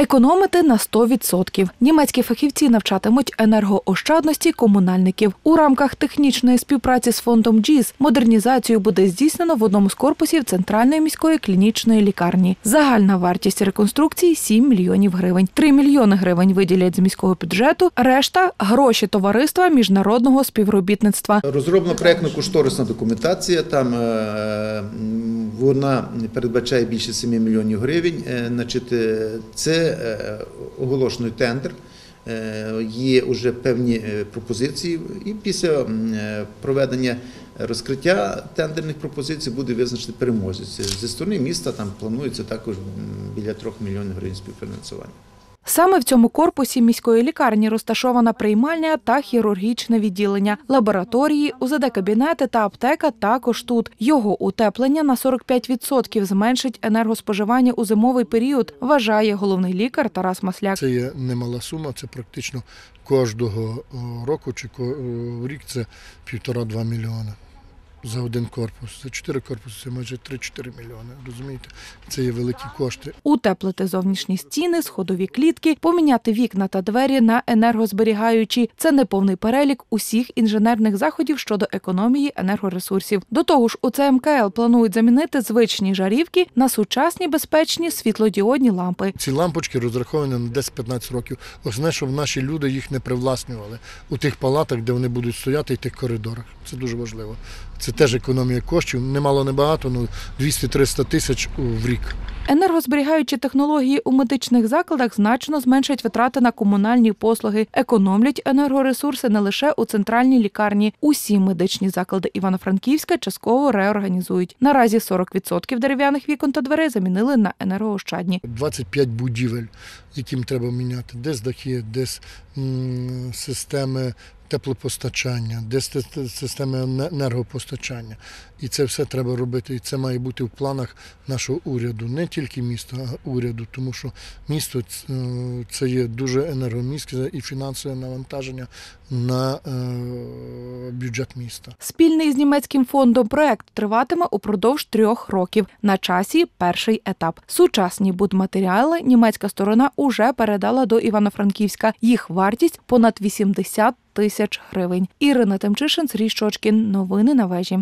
Економити на 100%. Німецькі фахівці навчатимуть енергоощадності комунальників. У рамках технічної співпраці з фондом ДЖІС модернізацію буде здійснено в одному з корпусів центральної міської клінічної лікарні. Загальна вартість реконструкції 7 мільйонів гривень. 3 мільйони гривень виділять з міського бюджету. Решта гроші товариства міжнародного співробітництва. Розроблена проєктно-кошторисна документація. Там е, вона передбачає більше 7 мільйонів гривень. Е, Значить, е, це оголошений тендер. Е, Є вже певні е, пропозиції, і після е, проведення розкриття тендерних пропозицій буде визначений переможець. Зі сторони міста там планується також біля 3 мільйонів гривень співфінансування. Саме в цьому корпусі міської лікарні розташована приймальня та хірургічне відділення, лабораторії, УЗД-кабінети та аптека також тут. Його утеплення на 45% зменшить енергоспоживання у зимовий період, вважає головний лікар Тарас Масляк. Це є немала сума, це практично кожного року чи ко- в рік це півтора-два мільйони за один корпус. За чотири корпуси це майже 3-4 мільйони. Розумієте? Це є великі кошти. Утеплити зовнішні стіни, сходові клітки, поміняти вікна та двері на енергозберігаючі. Це неповний перелік усіх інженерних заходів щодо економії енергоресурсів. До того ж, у ЦМКЛ планують замінити звичні жарівки на сучасні безпечні світлодіодні лампи. Ці лампочки розраховані на 10-15 років. Основне, щоб наші люди їх не привласнювали у тих палатах, де вони будуть стояти, і тих коридорах. Це дуже важливо. Це теж економія коштів. Немало небагато, ну 200-300 тисяч в рік. Енергозберігаючі технології у медичних закладах значно зменшать витрати на комунальні послуги, економлять енергоресурси не лише у центральній лікарні. Усі медичні заклади Івано-Франківська частково реорганізують. Наразі 40% дерев'яних вікон та дверей замінили на енергоощадні. 25 будівель, яким треба міняти, десь дахи, десь м, системи теплопостачання, те- системи енергопостачання. І це все треба робити. І це має бути в планах нашого уряду, не тільки міста, а уряду, тому що місто е, це є дуже енергоміське і фінансове навантаження на е, бюджет міста. Спільний з німецьким фондом проект триватиме упродовж трьох років. На часі перший етап. Сучасні будматеріали німецька сторона уже передала до Івано-Франківська. Їх вартість понад 80 тисяч гривень. Ірина Темчишин, Сергій Щочкін. Новини на вежі.